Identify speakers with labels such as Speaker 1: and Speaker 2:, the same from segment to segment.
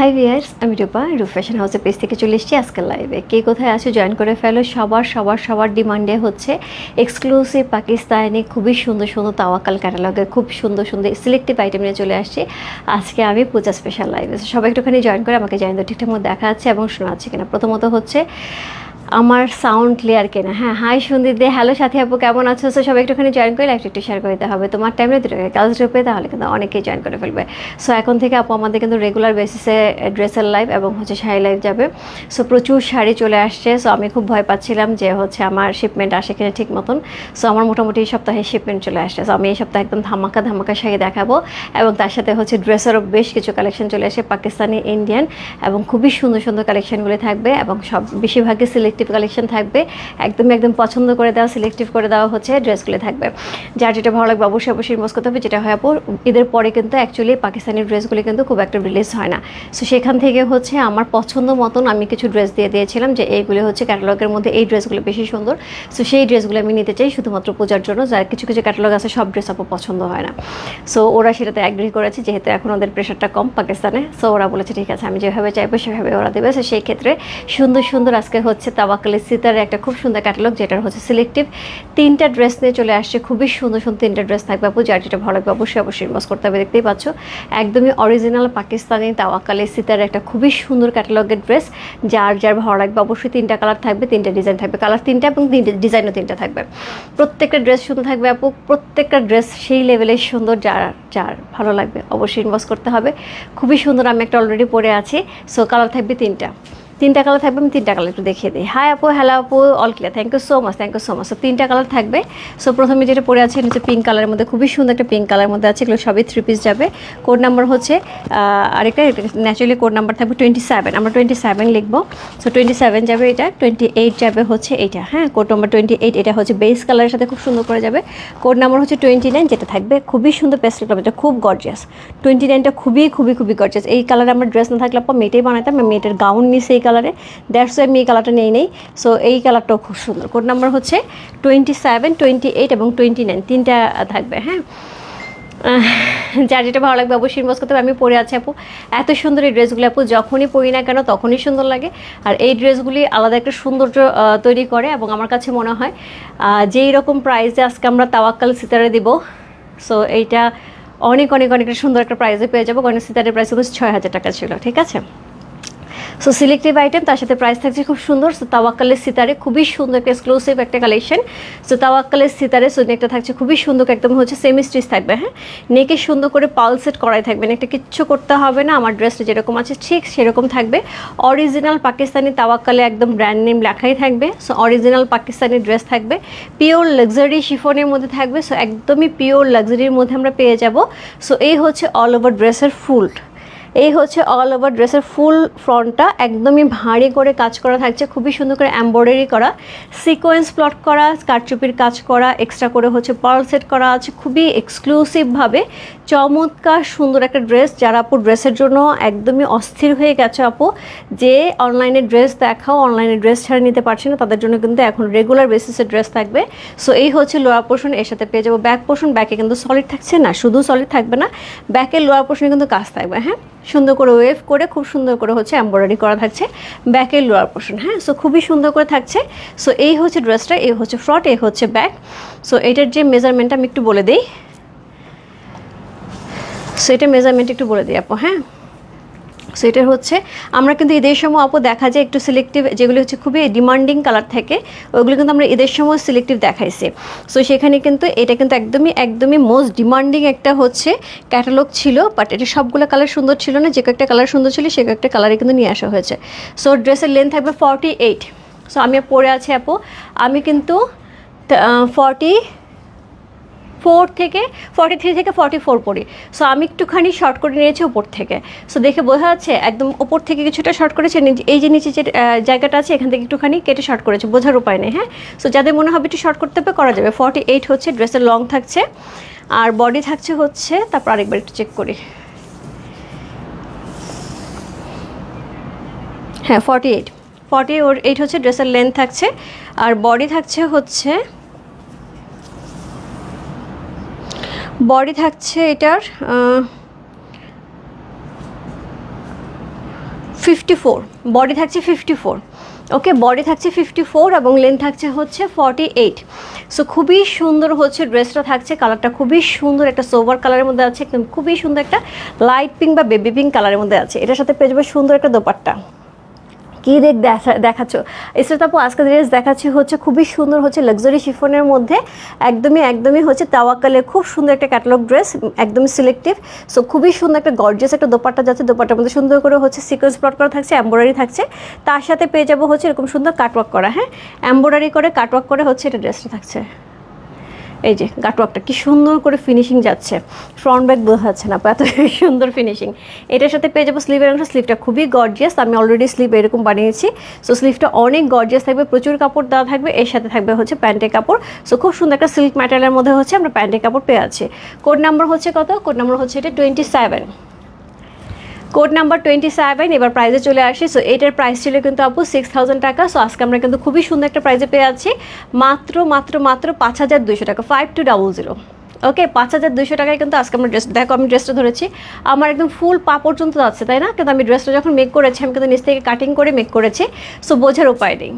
Speaker 1: High viewers আমি রূপা রূপ fashion হাউসের পেজ থেকে চলে এসেছি আজকের লাইভে কে কোথায় আছে জয়েন করে ফেলো? সবার সবার সবার ডিমান্ডে হচ্ছে এক্সক্লুসিভ পাকিস্তানি, খুবই সুন্দর সুন্দর তাওয়াকাল ক্যাটালগে খুব সুন্দর সুন্দর সিলেক্টিভ আইটেম নিয়ে চলে আসছি। আজকে আমি পূজা স্পেশাল লাইভে সবাই একটুখানি জয়েন করে আমাকে দাও, ঠিকঠাক মতো দেখা যাচ্ছে এবং শোনা যাচ্ছে কিনা। প্রথমত হচ্ছে আমার সাউন্ড ক্লিয়ার কিনা। হ্যাঁ হাই সুন্দর দে হ্যালো সাথী আপু, কেমন আছো? সো সবাই একটুখানি জয়েন করে লাইভটা একটু শেয়ার করে দিতে হবে। তোমার টাইমে দুটো কাজ গ্রুপে তাহলে কিন্তু অনেকেই জয়েন করে ফেলবে। সো এখন থেকে আপু আমাদের কিন্তু রেগুলার বেসিসে ড্রেসের লাইভ এবং হচ্ছে শাড়ি লাইভ যাবে। সো প্রচুর শাড়ি চলে আসছে। সো আমি খুব ভয় পাচ্ছিলাম যে হচ্ছে আমার শিপমেন্ট আসে কিনা ঠিক মতন। সো আমার মোটামুটি এই সপ্তাহে শিপমেন্ট চলে আসছে। সো আমি এই সপ্তাহে একদম ধামাকা ধামাকা শাড়ি দেখাবো এবং তার সাথে হচ্ছে ড্রেসেরও বেশ কিছু কালেকশন চলে আসে, পাকিস্তানি ইন্ডিয়ান এবং খুবই সুন্দর সুন্দর কালেকশনগুলি থাকবে এবং সব বেশিরভাগই সিলেক্টিভ কালেকশন থাকবে। একদম একদম পছন্দ করে দেওয়া সিলেক্টিভ করে দেওয়া হচ্ছে ড্রেসগুলো থাকবে। যার যেটা ভালো লাগবে অবশ্যই অবশ্যই ইনভেস্ট করতে হবে, যেটা হয় ঈদের পরে কিন্তু অ্যাকচুয়ালি পাকিস্তানি ড্রেসগুলি কিন্তু খুব একটা রিলিজ হয় না। সো সেখান থেকে হচ্ছে আমার পছন্দ মতন আমি কিছু ড্রেস দিয়ে দিয়েছিলাম যে এইগুলি হচ্ছে ক্যাটালগের মধ্যে এই ড্রেসগুলো বেশি সুন্দর। সো সেই ড্রেসগুলো আমি নিতে চাই শুধুমাত্র পূজার জন্য। যার কিছু কিছু ক্যাটালগ আছে, সব ড্রেস আপু পছন্দ হয় না। সো ওরা সেটাতে অ্যাগ্রি করেছে যেহেতু এখন ওদের প্রেশারটা কম পাকিস্তানে। সো ওরা বলেছে, ঠিক আছে, আমি যেভাবে চাইব সেভাবে ওরা দেবে। সো সেই ক্ষেত্রে সুন্দর সুন্দর আজকে হচ্ছে তাওয়াকালি সিতারের একটা খুব সুন্দর ক্যাটালগ যেটার হচ্ছে সিলেক্টিভ তিনটা ড্রেস নিয়ে চলে আসছে, খুবই সুন্দর সুন্দর তিনটা ড্রেস থাকবে আপু, যার যেটা ভালো লাগবে অবশ্যই অবশ্যই ইনভেস্ট করতে হবে, দেখতেই পাচ্ছ। একদমই অরিজিনাল পাকিস্তানি তাওয়াকালি সিতারের একটা খুবই সুন্দর ক্যাটালগের ড্রেস যার যার ভালো লাগবে অবশ্যই তিনটা কালার থাকবে, তিনটা ডিজাইন থাকবে কালার তিনটা এবং ডিজাইনও তিনটা থাকবে। প্রত্যেকটা ড্রেস সুন্দর থাকবে আপু, প্রত্যেকটা ড্রেস সেই লেভেলের সুন্দর, যার যার ভালো লাগবে অবশ্যই ইনভেস্ট করতে হবে। খুবই সুন্দর, আমি একটা অলরেডি পরে আছি সো কালার থাকবে তিনটা। তিনটা কালার থাকবে, আমি তিনটা কালার একটু দেখিয়ে দিই। হাই আপু হ্যালো আপু all clear thank you so much thank you so much তিনটা কালার থাকবে। সো প্রথমে যেটা পরে আছে নিচে পিঙ্ক কালারের মধ্যে, খুবই সুন্দর একটা পিঙ্ক কালারের মধ্যে আছে, এগুলো সবই থ্রি পিস যাবে। কোড নাম্বার হচ্ছে আরেকটা ন্যাচারালি কোড নাম্বার থাকবে টোয়েন্টি সেভেন আমরা টোয়েন্টি সেভেন লিখব। সো টোয়েন্টি সেভেন যাবে এটা টোয়েন্টি এইট যাবে হচ্ছে এইটা হ্যাঁ? কোড নাম্বার টোয়েন্টি এইট এটা হচ্ছে বেস কালারের সাথে খুব সুন্দর করে যাবে। কোড নাম্বার হচ্ছে টোয়েন্টি নাইন যেটা থাকবে, খুবই সুন্দর পেস্টেল কালার এটা খুব গর্জিয়াস টোয়েন্টি নাইনটা খুবই খুবই খুবই গর্জিয়াস এই কালারে আমার ড্রেস না থাকলে আপনার মেয়েটাই বানাতাম মেয়েটার গাউন নিয়েছি এই কালারে দ্যাটস আমি এই কালারটা নেই নেই। সো এই কালারটাও খুব সুন্দর। কোড নাম্বার হচ্ছে টোয়েন্টি সেভেন টোয়েন্টি এইট এবং টোয়েন্টি নাইন তিনটা থাকবে হ্যাঁ? যার যেটা ভালো লাগবে অবশ্যই ইনভেস্ট করতে আমি পরে আছি আপু। এত সুন্দর এই ড্রেসগুলো আপু, যখনই পরি না কেন তখনই সুন্দর লাগে। আর এই ড্রেসগুলি আলাদা একটা সৌন্দর্য তৈরি করে এবং আমার কাছে মনে হয় যেই রকম প্রাইসে আজকে আমরা তাওয়াক্কাল সিতারে দিব সো এইটা অনেক অনেক অনেক সুন্দর একটা প্রাইসে পেয়ে যাব। কারণ সিতারের প্রাইস কিন্তু ছয় হাজার টাকা ছিল, ঠিক আছে? সো সিলেক্টিভ আইটেম তার সাথে প্রাইস থাকছে খুব সুন্দর। সো তাওয়াক্কালের সিতারে খুবই সুন্দর একটা এক্সক্লুসিভ একটা কালেকশন সো তাওয়াক্কালের সিতারে সো নেকটা থাকছে খুবই সুন্দর, একদম হচ্ছে সেমি স্টিচ থাকবে হ্যাঁ? নেকে সুন্দর করে পালসেট করাই থাকবে, নেকটা কিচ্ছু করতে হবে না। আমার ড্রেসটা যেরকম আছে, ঠিক সেরকম থাকবে। অরিজিনাল পাকিস্তানি তাওয়াক্কালে একদম ব্র্যান্ড নেম লেখাই থাকবে। সো অরিজিনাল পাকিস্তানি ড্রেস থাকবে। পিওর লাক্সারি শিফনের মধ্যে থাকবে। সো একদমই পিওর লাক্সারির মধ্যে আমরা পেয়ে যাব। সো এই হচ্ছে অল ওভার ড্রেসের ফুল এই হচ্ছে অল ওভার ড্রেসের ফুল ফ্রন্টটা একদমই ভারী করে কাজ করা থাকছে, খুবই সুন্দর করে এমব্রয়ডারি করা। সিকোয়েন্স প্লট করা কারচুপির কাজ করা এক্সট্রা করে হচ্ছে পার্ল সেট করা আছে, খুবই এক্সক্লুসিভভাবে চমৎকার সুন্দর একটা ড্রেস যারা আপু ড্রেসের জন্য একদমই অস্থির হয়ে গেছে আপু, যে অনলাইনে ড্রেস দেখাও অনলাইনে ড্রেস ছাড়া নিতে পারছে না, তাদের জন্য কিন্তু এখন রেগুলার বেসিসে ড্রেস থাকবে। সো এই হচ্ছে লোয়ার পোর্শন এর সাথে পেয়ে যাব ব্যাক পোর্শন ব্যাকে কিন্তু সলিড থাকছে না, শুধু সলিড থাকবে না ব্যাকের লোয়ার পোর্শনে কিন্তু কাজ থাকবে হ্যাঁ? সুন্দর করে ওয়েভ করে খুব সুন্দর করে হচ্ছে এম্ব্রয়ডারি করা থাকছে ব্যাকের লোয়ার পোর্শন হ্যাঁ? সো খুবই সুন্দর করে থাকছে। সো এই হচ্ছে ড্রেসটা এই হচ্ছে ফ্রট এই হচ্ছে ব্যাক সো এটার যে মেজারমেন্টটা আমি একটু বলে দিই। সো এটা মেজারমেন্ট একটু বলে দিই আপু হ্যাঁ? সো এটা হচ্ছে। আমরা কিন্তু ঈদের সময় আপু দেখা যায় একটু সিলেক্টিভ যেগুলো হচ্ছে খুবই ডিমান্ডিং কালার থাকে ওইগুলো কিন্তু আমরা ঈদের সময় সিলেক্টিভ দেখাইছি। সো সেখানে কিন্তু এটা কিন্তু একদমই একদমই মোস্ট ডিমান্ডিং একটা হচ্ছে ক্যাটালগ ছিল বাট এটা সবগুলো কালার সুন্দর ছিল না, যে কয়েকটা কালার সুন্দর ছিল, সে কয়েকটা কালারে কিন্তু নিয়ে আসা হয়েছে। সো ড্রেসের লেন্থ থাকবে ফর্টি এইট সো আমি পরে আছি আপু। আমি কিন্তু ফর্টি ফোর থেকে ফর্টি থ্রি থেকে ফর্টি ফোর পড়ি। সো আমি একটুখানি শর্ট করে নিয়েছি ওপর থেকে। সো দেখে বোঝা যাচ্ছে একদম ওপর থেকে কিছুটা শর্ট করেছে। এই যে নিচে যে জায়গাটা আছে, এখান থেকে একটুখানি কেটে শর্ট করেছে। বোঝার উপায় নেই হ্যাঁ? সো যাদের মনে হবে একটু শর্ট করতে হবে, করা যাবে। ফর্টি এইট হচ্ছে ড্রেসের লং থাকছে। আর বডি থাকছে হচ্ছে, তারপর আরেকবার একটু চেক করি। হ্যাঁ forty eight forty or eight হচ্ছে ড্রেসের লেন্থ থাকছে। আর বডি থাকছে হচ্ছে বডি থাকছে এটার ফিফটি ফোর বডি থাকছে ফিফটি ফোর ওকে, বডি থাকছে ফিফটি ফোর এবং লেন্থ থাকছে হচ্ছে ফর্টি এইট সো খুবই সুন্দর হচ্ছে ড্রেসটা থাকছে, কালারটা খুবই সুন্দর একটা সোভার কালারের মধ্যে আছে, একদম খুবই সুন্দর একটা লাইট পিঙ্ক বা বেবি পিঙ্ক কালারের মধ্যে আছে। এটার সাথে পেয়ে যাবে সুন্দর একটা দোপাট্টা। কি দেখ দেখা- দেখাচ্ছ। ইসরাত আপু আজকে ড্রেস দেখাচ্ছি হচ্ছে খুবই সুন্দর হচ্ছে লাক্সারি শিফনের মধ্যে। একদমই একদমই হচ্ছে তাওয়াক্কালের খুব সুন্দর একটা ক্যাটালগ ড্রেস একদমই সিলেক্টিভ সো খুবই সুন্দর একটা গর্জিয়াস একটা দোপাট্টা যাচ্ছে। দোপাট্টার মধ্যে সুন্দর করে হচ্ছে সিকোয়েন্স প্লট করা থাকছে এম্ব্রয়ডারি থাকছে। তার সাথে পেয়ে যাব হচ্ছে এরকম সুন্দর কাটওয়ার্ক করা হ্যাঁ? এম্ব্রয়ডারি করে কাটওয়ার্ক করে হচ্ছে এটা ড্রেসটা থাকছে। এই যে গাটওয়ার্কটা কি সুন্দর করে ফিনিশিং যাচ্ছে। ফ্রন্ট ব্যাক বোঝাচ্ছে না এত সুন্দর ফিনিশিং এটার সাথে পেয়ে যাব স্লিভের অংশ স্লিভটা খুবই গর্জিয়াস আমি অলরেডি স্লিভ এরকম বানিয়েছি। সো স্লিভটা অনেক গর্জিয়াস থাকবে, প্রচুর কাপড় দেওয়া থাকবে, এর সাথে থাকবে হচ্ছে প্যান্টের কাপড়। সো খুব সুন্দর একটা সিল্ক ম্যাটেরিয়ালের মধ্যে হচ্ছে আমরা প্যান্টের কাপড় পেয়ে আছি। কোড নাম্বার হচ্ছে কত? কোড নাম্বার হচ্ছে এটা twenty seven code number twenty seven এবার প্রাইজে চলে আসি। সো এটার প্রাইস ছিল কিন্তু আপু সিক্স থাউজেন্ড টাকা। সো আজকে আমরা কিন্তু খুবই সুন্দর একটা প্রাইজে পেয়ে আছি মাত্র মাত্র মাত্র পাঁচ হাজার দুইশো টাকা five two double zero okay পাঁচ হাজার দুশো টাকায় কিন্তু আজকে আমরা ড্রেস দেখো, আমি ড্রেসটা ধরেছি। আমার একদম ফুল পা পর্যন্ত যাচ্ছে, তাই না? কিন্তু আমি ড্রেসটা যখন মেক করেছি, আমি কিন্তু নিচ থেকে কাটিং করে মেক করেছি। সো বোঝার উপায় নেই।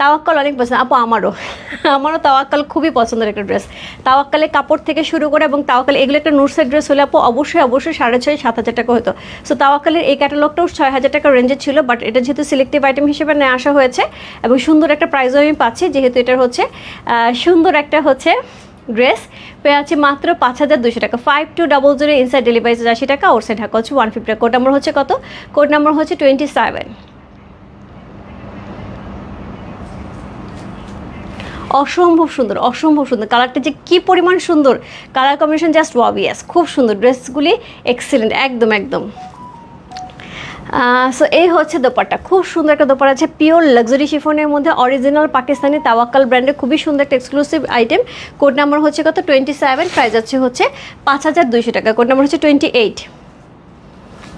Speaker 1: তাওয়াক্কাল অনেক পছন্দ, আপু আমারও। আমারও তাওয়াক্কাল খুবই পছন্দের একটা ড্রেস তাওয়াক্কালে কাপড় থেকে শুরু করে এবং তাওয়াক্কাল এগুলো একটা নুটসের ড্রেস হলে আপু অবশ্যই অবশ্যই সাড়ে ছয়, সাত হাজার টাকা হতো। সো তাওয়াক্কালের এই ক্যাটালগটাও ছয় হাজার টাকা রেঞ্জে ছিল বাট এটা যেহেতু সিলেক্টিভ আইটেম হিসেবে নিয়ে আসা হয়েছে এবং সুন্দর একটা প্রাইজও আমি পাচ্ছি, যেহেতু এটার হচ্ছে সুন্দর একটা হচ্ছে ড্রেস পেয়ে আছে মাত্র পাঁচ হাজার দুশো টাকা। Five two double zero inside delivery আশি টাকা ওর সাইড ঢাকা হচ্ছে ওয়ান ফিফটি কোড নাম্বার হচ্ছে কত? কোড নাম্বার হচ্ছে টোয়েন্টি সেভেন অসম্ভব সুন্দর অসম্ভব সুন্দর। কালারটা যে কি পরিমাণ সুন্দর। কালার কম্বিনেশন জাস্ট ওয়াবিয়াস খুব সুন্দর। ড্রেসগুলি এক্সেলেন্ট একদম একদম। সো এই হচ্ছে দোপাট্টা। খুব সুন্দর একটা দোপার আছে। পিওর লাক্সারি শিফনের মধ্যে অরিজিনাল পাকিস্তানি তাওয়াক্কাল ব্র্যান্ডের খুবই সুন্দর একটা এক্সক্লুসিভ আইটেম কোড নাম্বার হচ্ছে কত? টোয়েন্টি সেভেন প্রাইস আছে হচ্ছে পাঁচ হাজার দুইশো টাকা। কোড নাম্বার হচ্ছে twenty eight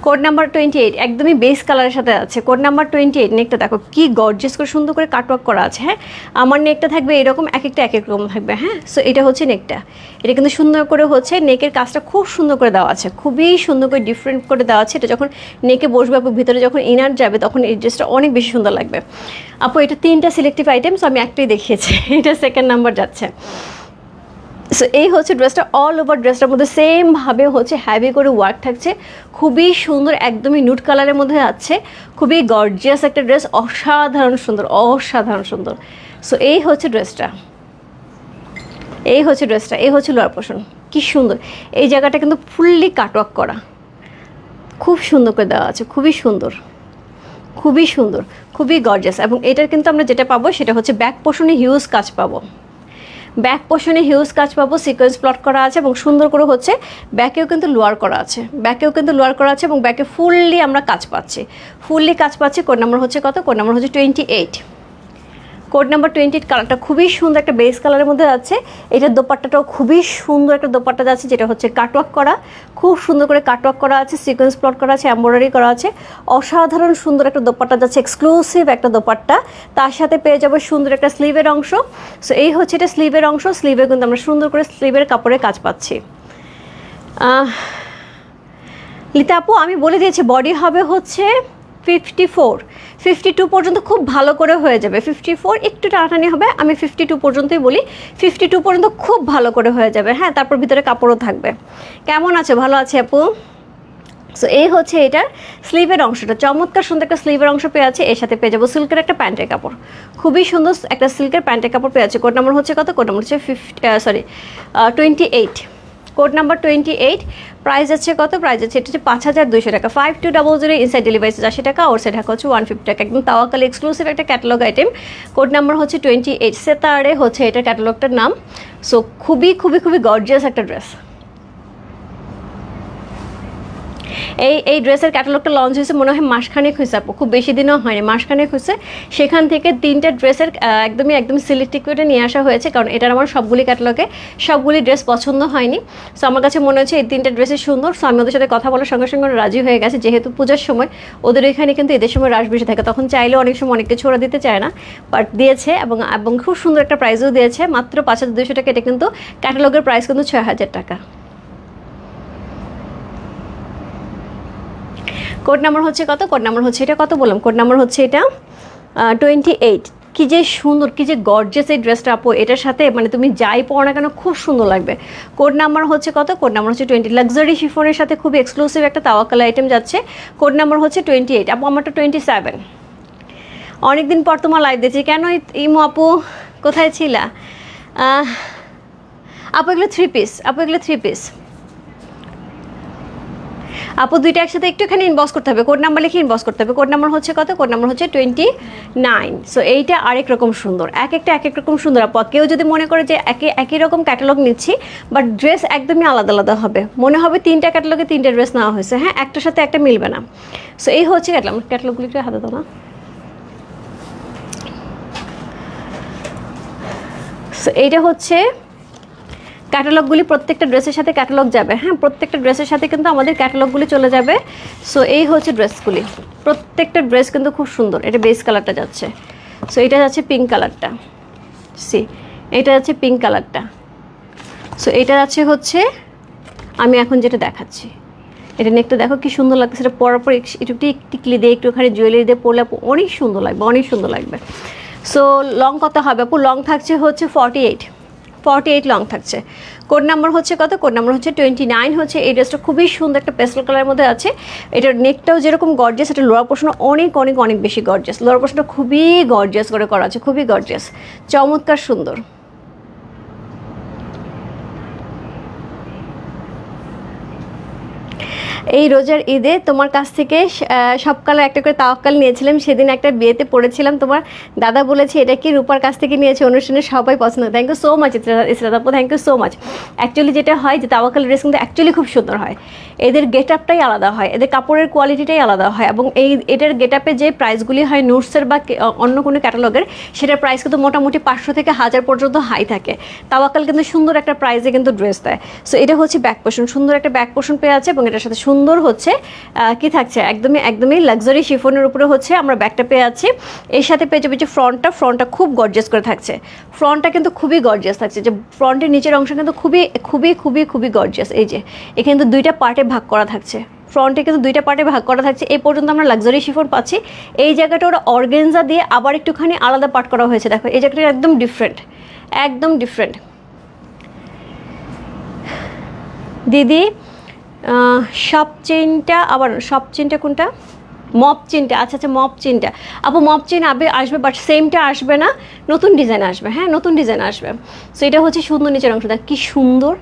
Speaker 1: code number twenty eight একদমই বেস কালারের সাথে আছে। কোড নাম্বার টোয়েন্টি এইট নেকটা দেখো, কি গর্জেস করে সুন্দর করে কাটওয়ার্ক করা আছে হ্যাঁ? আমার নেকটা থাকবে এরকম এক একটা এক এক রকম থাকবে হ্যাঁ? সো এটা হচ্ছে নেকটা এটা কিন্তু সুন্দর করে হচ্ছে নেকের কাজটা খুব সুন্দর করে দেওয়া আছে, খুবই সুন্দর করে ডিফারেন্ট করে দেওয়া আছে। এটা যখন নেকে বসবে আপু ভিতরে যখন ইনার যাবে, তখন এই ড্রেসটা অনেক বেশি সুন্দর লাগবে। আপু, এটা তিনটা সিলেক্টিভ আইটেমস আমি একটাই দেখিয়েছি, এটা সেকেন্ড নাম্বার যাচ্ছে। সো এই হচ্ছে ড্রেসটা অল ওভার ড্রেসটার মধ্যে সেমভাবে হচ্ছে হ্যাভি করে ওয়ার্ক থাকছে। খুবই সুন্দর একদমই নুট কালারের মধ্যে আছে। খুবই গর্জিয়াস একটা ড্রেস অসাধারণ সুন্দর অসাধারণ সুন্দর। সো এই হচ্ছে ড্রেসটা এই হচ্ছে ড্রেসটা এই হচ্ছে লোয়ার পোর্শন কি সুন্দর। এই জায়গাটা কিন্তু ফুললি কাটওয়ার্ক করা। খুব সুন্দর করে দেওয়া আছে, খুবই সুন্দর। খুবই সুন্দর, খুবই গর্জিয়াস এবং এটার কিন্তু আমরা যেটা পাবো, সেটা হচ্ছে ব্যাক পোর্শনে হিউজ কাজ পাবো। ব্যাক পোর্শনে হিউজ কাজ পাবো সিকোয়েন্স প্লট করা আছে এবং সুন্দর করে হচ্ছে ব্যাকেও কিন্তু লোয়ার করা আছে। ব্যাকেও কিন্তু লোয়ার করা আছে এবং ব্যাকে ফুললি আমরা কাজ পাচ্ছি। ফুললি কাজ পাচ্ছি কোন নাম্বার হচ্ছে কত? কোন নাম্বার হচ্ছে twenty eight code number twenty eight কালারটা খুবই সুন্দর একটা বেস কালারের মধ্যে আছে এটার দোপাট্টাটাও খুবই সুন্দর একটা দোপাট্টা যাচ্ছে, যেটা হচ্ছে কাটওয়ার্ক করা। খুব সুন্দর করে কাটওয়ার্ক করা আছে, সিকোয়েন্স প্লট করা আছে, এম্ব্রয়ডারি করা আছে। অসাধারণ সুন্দর একটা দোপাট্টা যাচ্ছে, এক্সক্লুসিভ একটা দোপাট্টা। তার সাথে পেয়ে যাব সুন্দর একটা স্লিভের অংশ। সো এই হচ্ছে এটা স্লিভের অংশ, স্লিভে কিন্তু আমরা সুন্দর করে স্লিভের কাপড়ের কাজ পাচ্ছি। লিতা আপু, আমি বলে দিয়েছি বডি হবে হচ্ছে ফিফটি ফোর ফিফটি টু পর্যন্ত খুব ভালো করে হয়ে যাবে। ফিফটি ফোর একটু টানাটানি হবে, আমি ফিফটি টু পর্যন্তই বলি। ফিফটি টু পর্যন্ত খুব ভালো করে হয়ে যাবে। হ্যাঁ তারপর ভিতরে কাপড়ও থাকবে। কেমন আছে? ভালো আছে আপু? সো এই হচ্ছে এটার স্লিভের অংশটা। চমৎকার সুন্দর একটা স্লিভের অংশ পেয়ে আছে। এর সাথে পেয়ে যাব সিল্কের একটা প্যান্টের কাপড়। খুবই সুন্দর একটা সিল্কের প্যান্টের কাপড় পেয়ে আছে। কোড নাম্বার হচ্ছে কত? কোড নাম্বার হচ্ছে fifty sorry twenty eight code number twenty eight price আছে কত? প্রাইস আছে এটা হচ্ছে পাঁচ হাজার দুশো টাকা। Five two double zero inside delivery আশি টাকা ওর ঢাকা হচ্ছে ওয়ান ফিফটি টাকা। একদম তাওয়াকাল এক্সক্লুসিভ একটা ক্যাটালগ আইটেম কোড নাম্বার হচ্ছে টোয়েন্টি এইট সেতারে হচ্ছে এটা ক্যাটালগটার নাম। সো খুবই খুবই খুবই গর্জিয়াস একটা ড্রেস এই এই ড্রেসের ক্যাটালগটা লঞ্চ হয়েছে, মনে হয় মাসখানেক হয়েছে আপু, খুব বেশি দিনও হয়নি, মাসখানেক হয়েছে। সেখান থেকে তিনটা ড্রেসের একদমই একদম সিলেক্টিভ করে নিয়ে আসা হয়েছে, কারণ এটার আমার সবগুলি ক্যাটালগে সবগুলি ড্রেস পছন্দ হয়নি। সো আমার কাছে মনে হচ্ছে এই তিনটা ড্রেসই সুন্দর। সো আমি ওদের সাথে কথা বলার সঙ্গে সঙ্গে রাজি হয়ে গেছে। যেহেতু পূজার সময়, ওদের এখানে কিন্তু এদের সময় রাশ বেশি থাকে, তখন চাইলে অনেক সময় অনেক কিছু ওরা দিতে চায় না। বাট দিয়েছে এবং এবং খুব সুন্দর একটা প্রাইজও দিয়েছে, মাত্র পাঁচ হাজার দুশো টাকা, এটা কিন্তু ক্যাটালগের প্রাইস কিন্তু ছয় হাজার টাকা। কোড নাম্বার হচ্ছে কত? কোড নাম্বার হচ্ছে এটা কত বললাম? কোড নাম্বার হচ্ছে এটা টোয়েন্টি এইট কি যে সুন্দর, কি যে গর্জেস এই ড্রেসটা আপো, এটার সাথে মানে তুমি যাই পরো না কেন, খুব সুন্দর লাগবে। কোড নাম্বার হচ্ছে কত? কোড নাম্বার হচ্ছে টোয়েন্টি লাক্সারি শিফনের সাথে খুব এক্সক্লুসিভ একটা তাওয়াকাল আইটেম যাচ্ছে। কোড নাম্বার হচ্ছে টোয়েন্টি এইট আপু, আমারটা টোয়েন্টি সেভেন অনেকদিন পর তোমার লাইভ দিয়েছি কেন ইমু আপু? কোথায় ছিলা? আপু, এগুলো থ্রি পিস আপু, এগুলো থ্রি পিস আপু, দুইটা একসাথে একটুখানি ইনবক্স করতে হবে। কোড নাম্বার লিখে ইনবক্স করতে হবে। কোড নাম্বার হচ্ছে কত? কোড নাম্বার হচ্ছে টোয়েন্টি নাইন সো এইটা আরেক রকম সুন্দর। এক একটা এক এক রকম সুন্দর আপু। কেউ যদি মনে করে যে একে একই রকম ক্যাটালগ নিচ্ছি বাট ড্রেস একদমই আলাদা আলাদা হবে। মনে হবে তিনটা ক্যাটালগে তিনটা ড্রেস নেওয়া হয়েছে। হ্যাঁ একটার সাথে একটা মিলবে না। সো এই হচ্ছে ক্যাটালগ ক্যাটালগুলি একটু হাতে দাও না। সো এইটা হচ্ছে ক্যাটালগুলি প্রত্যেকটা ড্রেসের সাথে ক্যাটালগ যাবে। হ্যাঁ প্রত্যেকটা ড্রেসের সাথে কিন্তু আমাদের ক্যাটালগুলি চলে যাবে। সো এই হচ্ছে ড্রেসগুলি। প্রত্যেকটা ড্রেস কিন্তু খুব সুন্দর। এটা বেস কালারটা যাচ্ছে। সো এটা যাচ্ছে পিঙ্ক কালারটা সি এটা যাচ্ছে পিঙ্ক কালারটা সো এটা যাচ্ছে হচ্ছে, আমি এখন যেটা দেখাচ্ছি। এটা নেকটা দেখো কি সুন্দর লাগছে। সেটা পরার পর একটু একটু টিকলি দিয়ে একটুখানি জুয়েলারি দিয়ে পরলে অনেক সুন্দর লাগবে, অনেক সুন্দর লাগবে। সো লং কত হবে আপু? লং থাকছে হচ্ছে forty eight forty eight long থাকছে। কোড নাম্বার হচ্ছে কত? কোড নাম্বার হচ্ছে টোয়েন্টি নাইন হচ্ছে। এই ড্রেসটা খুবই সুন্দর একটা পেস্টাল কালারের মধ্যে আছে। এটার নেকটাও যেরকম গর্জিয়াস এটা লোয়ার পোর্শন অনেক অনেক অনেক বেশি গর্জিয়াস লোয়ার পোর্শনটা খুবই গর্জিয়াস করে করা আছে, খুবই গর্জিয়াস চমৎকার সুন্দর। এই রোজার ঈদে তোমার কাছ থেকে সবকালে একটা করে তাওয়াক্কাল নিয়েছিলাম। সেদিন একটা বিয়েতে পড়েছিলাম। তোমার দাদা বলেছে, এটা কি রূপার কাছ থেকে নিয়েছে? অনুষ্ঠানে সবাই পছন্দ thank you so much Israt thank you so much actually যেটা হয় যে তাওয়াক্কাল ড্রেস কিন্তু অ্যাকচুয়ালি খুব সুন্দর হয়। এদের গেট আপটাই আলাদা হয়, এদের কাপড়ের কোয়ালিটিটাই আলাদা হয় এবং এই এটার গেট আপে যে প্রাইসগুলি হয় নোটসের বা অন্য কোনো ক্যাটালগের, সেটার প্রাইস কিন্তু মোটামুটি পাঁচশো থেকে হাজার পর্যন্ত হাই থাকে। তাওয়াকাল কিন্তু সুন্দর একটা প্রাইসে কিন্তু ড্রেস দেয়। সো এটা হচ্ছে ব্যাক পোর্শন সুন্দর একটা ব্যাক পোর্শন পেয়ে আছে এবং এটার সাথে সুন্দর হচ্ছে কি থাকছে? একদমই একদমই লাক্সারি শিফনের উপরে হচ্ছে আমরা ব্যাকটা পেয়ে আছি এর সাথে পেয়ে যাবে যে ফ্রন্টটা ফ্রন্টটা খুব গর্জিয়াস করে থাকছে। ফ্রন্টটা কিন্তু খুবই গর্জেস থাকছে, যে ফ্রন্টের নিচের অংশ কিন্তু খুবই খুবই খুবই খুবই গর্জেস এই যে, এখানে কিন্তু দুইটা পার্টে ভাগ করা থাকছে। ফ্রন্টে কিন্তু দুইটা পার্টে ভাগ করা থাকছে। এই পর্যন্ত আমরা লাক্সারি শিফন পাচ্ছি। এই জায়গাটা ওরা অর্গেনজা দিয়ে আবার একটুখানি আলাদা পার্ট করা হয়েছে। দেখো, এই জায়গাটা একদম ডিফারেন্ট একদম ডিফারেন্ট দিদি সব চেনটা আবার সব চেনটা কোনটা? মপ চেনটা আচ্ছা আচ্ছা মপ চেনটা আপু মপ চেন আবে আসবে বাট সেমটা আসবে না। নতুন ডিজাইন আসবে হ্যাঁ নতুন ডিজাইন আসবে। সো এটা হচ্ছে সুন্দর নিচের অংশ। দেখ, কি সুন্দর।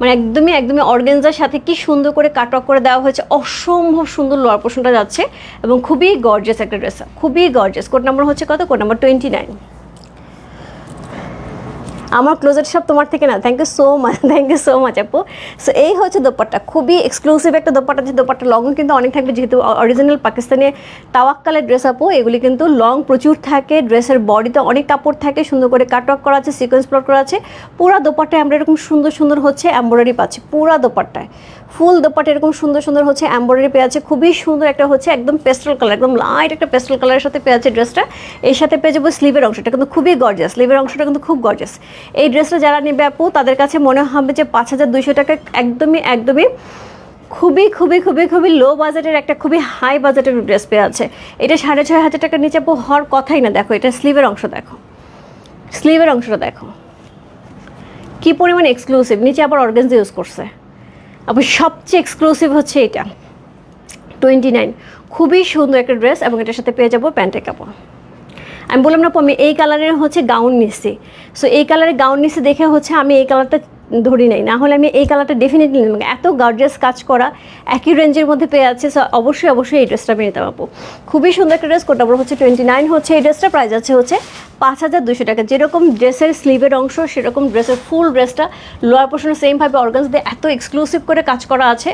Speaker 1: মানে একদমই একদমই অর্গেনজার সাথে কি সুন্দর করে কাট অফ করে দেওয়া হয়েছে, অসম্ভব সুন্দর লোয়ার পোর্শনটা যাচ্ছে এবং খুবই গর্জেস একটা ড্রেস খুবই গর্জিয়াস কোড নাম্বার হচ্ছে কত? কোড নাম্বার টোয়েন্টি নাইন আমার ক্লোজেট সব তোমার থেকে না thank you so much thank you so much আপু। সো এই হচ্ছে দোপাট্টা। খুবই এক্সক্লুসিভ একটা দোপাট্টা যে দোপাট্টা লং কিন্তু অনেক থাকবে, যেহেতু অরিজিনাল পাকিস্তানি তাওয়াক্কালের ড্রেস আপু। এগুলি কিন্তু লং প্রচুর থাকে ড্রেসের বডিতে অনেক কাপড় থাকে, সুন্দর করে কাটওয়ার্ক করা আছে সিকোয়েন্স প্লট করা আছে। পুরা দোপাট্টায় আমরা এরকম সুন্দর সুন্দর হচ্ছে এম্ব্রয়ডারি পাচ্ছি, পুরা দোপাট্টায়। ফুল দোপাট্টা এরকম সুন্দর সুন্দর হচ্ছে এম্ব্রয়ডারি পেয়ে আছে খুবই সুন্দর একটা হচ্ছে একদম পেস্টাল কালার একদম লাইট একটা পেস্টাল কালারের সাথে পেয়ে আছে ড্রেসটা এর সাথে পেয়ে যাব স্লিভের অংশটা, কিন্তু খুবই গর্জাস স্লিভের অংশটা কিন্তু খুব গর্জাস এই ড্রেসটা যারা নেবে আপু, তাদের কাছে মনে হবে যে পাঁচ হাজার দুইশো টাকা একদমই একদমই খুবই খুবই খুবই খুবই লো বাজেটের একটা খুবই হাই বাজেটের ড্রেস পেয়ে আছে। এটা সাড়ে ছয় হাজার টাকার নিচে আপু, হওয়ার কথাই না, দেখো, এটা স্লিভের অংশ দেখো। স্লিভের অংশটা দেখো। কি পরিমাণ এক্সক্লুসিভ নিচে আবার অর্গেন্স ইউজ করছে। আবার সবচেয়ে এক্সক্লুসিভ হচ্ছে এটা। টোয়েন্টি নাইন খুবই সুন্দর একটা ড্রেস এবং এটার সাথে পেয়ে যাব প্যান্টের কাপড়। আমি বললাম না আমি এই কালারের হচ্ছে গাউন নিচ্ছি সো এই কালারের গাউন নিচ্ছি দেখে হচ্ছে আমি এই কালারটা ধরি নাই। না হলে আমি এই কালারটা ডেফিনেটলি নিলাম। এত গার্জিয়াস কাজ করা, একই রেঞ্জের মধ্যে পেয়ে যাচ্ছে সো অবশ্যই অবশ্যই এই ড্রেসটা আমি নিতে পারব। খুবই সুন্দর একটা ড্রেস কোটা হচ্ছে টোয়েন্টি নাইন হচ্ছে এই ড্রেসটা প্রাইস আছে হচ্ছে পাঁচ হাজার দুশো টাকা। যেরকম ড্রেসের স্লিভের অংশ, সেরকম ড্রেসের ফুল ড্রেসটা লোয়ার পোর্শনে সেমভাবে অর্গানস দিয়ে এত এক্সক্লুসিভ করে কাজ করা আছে,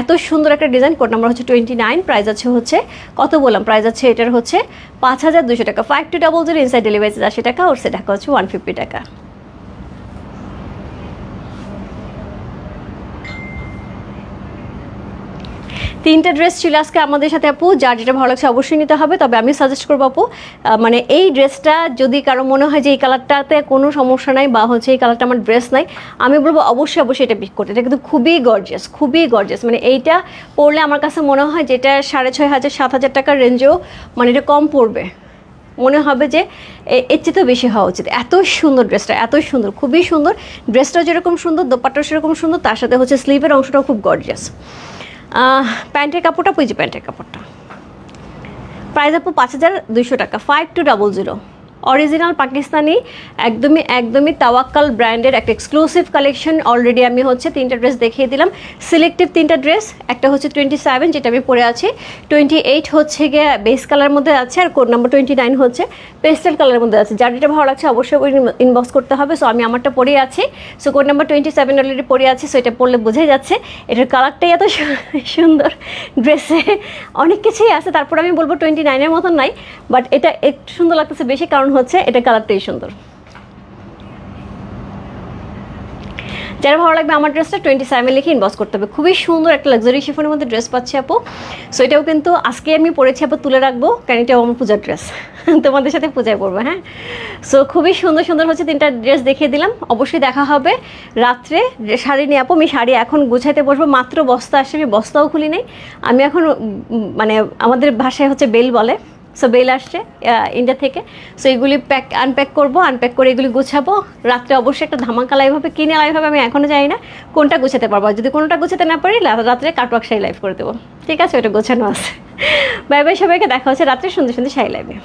Speaker 1: এত সুন্দর একটা ডিজাইন কোড নাম্বার হচ্ছে টোয়েন্টি নাইন প্রাইস আছে হচ্ছে, কত বললাম? প্রাইস আছে এটার হচ্ছে পাঁচ হাজার দুশো টাকা। Five two double zero inside delivery আশি টাকা, ওর সে টাকা হচ্ছে ওয়ান ফিফটি টাকা। তিনটা ড্রেস ছিল আজকে আমাদের সাথে আপু, যার যেটা ভালো লাগছে অবশ্যই নিতে হবে। তবে আমি সাজেস্ট করব আপু মানে এই ড্রেসটা যদি কারও মনে হয় যে এই কালারটাতে কোনো সমস্যা নাই বা হচ্ছে এই কালারটা আমার ড্রেস নাই, আমি বলব অবশ্যই অবশ্যই এটা পিক করতে। এটা কিন্তু খুবই গর্জিয়াস খুবই গর্জিয়াস মানে এইটা পরলে আমার কাছে মনে হয় যেটা সাড়ে ছয় হাজার, সাত হাজার টাকার রেঞ্জেও মানে এটা কম পড়বে মনে হবে যে এর চেয়ে তো বেশি হওয়া উচিত। এত সুন্দর ড্রেসটা এত সুন্দর, খুবই সুন্দর। ড্রেসটা যেরকম সুন্দর, দোপাট্টাও সেরকম সুন্দর, তার সাথে হচ্ছে স্লিভের অংশটাও খুব গর্জিয়াস প্যান্টের কাপড়টা পুঁজি প্যান্টের কাপড়টা। প্রাইস আপু পাঁচ হাজার দুইশো টাকা five two double zero original Pakistani, একদমই একদমই তাওয়াক্কাল ব্র্যান্ডের একটা এক্সক্লুসিভ কালেকশন অলরেডি আমি হচ্ছে তিনটা ড্রেস দেখিয়ে দিলাম। সিলেক্টিভ তিনটা ড্রেস একটা হচ্ছে টোয়েন্টি সেভেন যেটা আমি পরে আছি। টোয়েন্টি এইট হচ্ছে গিয়ে বেস কালার মধ্যে আছে আর কোড নাম্বার টোয়েন্টি নাইন হচ্ছে পেস্টেল কালারের মধ্যে আছে। যার যেটা ভালো লাগছে অবশ্যই ইনবক্স করতে হবে। সো আমি আমারটা পরে আছি। So code number twenty seven already পরে আছি। সো এটা পরলে বোঝাই যাচ্ছে এটার কালারটাই এত সুন্দর ড্রেসে অনেক কিছুই আছে। তারপর আমি বলব টোয়েন্টি নাইনের মতন নাই। বাট এটা একটু সুন্দর লাগতেছে বেশি কারণ হচ্ছে, এটা কালারটাই সুন্দর। যারা ভালো লাগবে আমার ড্রেসটা টোয়েন্টি সেভেন লিখে ইনবক্স করতে হবে। খুবই সুন্দর একটা লাক্সারি শিফনের মধ্যে ড্রেস পাচ্ছি আপু। সো এটাও কিন্তু আজকে আমি পরেছি আপু, তুলে রাখব। কারণ এটাও আমার পূজার ড্রেস তোমাদের সাথে পূজায় পরবো হ্যাঁ? সো খুবই সুন্দর সুন্দর হচ্ছে তিনটা ড্রেস দেখিয়ে দিলাম। অবশ্যই দেখা হবে রাত্রে। শাড়ি নিয়ে আপু, আমি শাড়ি এখন গুছাইতে বসবো। মাত্র বস্তা আসছে আমি বস্তাও খুলি নাই। আমি এখন মানে আমাদের ভাষায় হচ্ছে বেল বলে। সো বেল আসছে ইন্ডিয়া থেকে। সো এগুলি প্যাক আনপ্যাক করব আনপ্যাক করে এগুলি গুছাবো। রাত্রে অবশ্যই একটা ধামাকা লাইভ হবে। কিনে লাইভ হবে আমি এখনও জানি না। কোনটা গুছাতে পারব? যদি কোনোটা গুছাতে না পারি রাত্রে কাটওয়াক শাড়ি লাইভ করে দেবো। ঠিক আছে, ওটা গোছানো আছে। বাই বাই সবাইকে, দেখা হচ্ছে রাত্রে সুন্দর সুন্দর শাড়ি লাইভে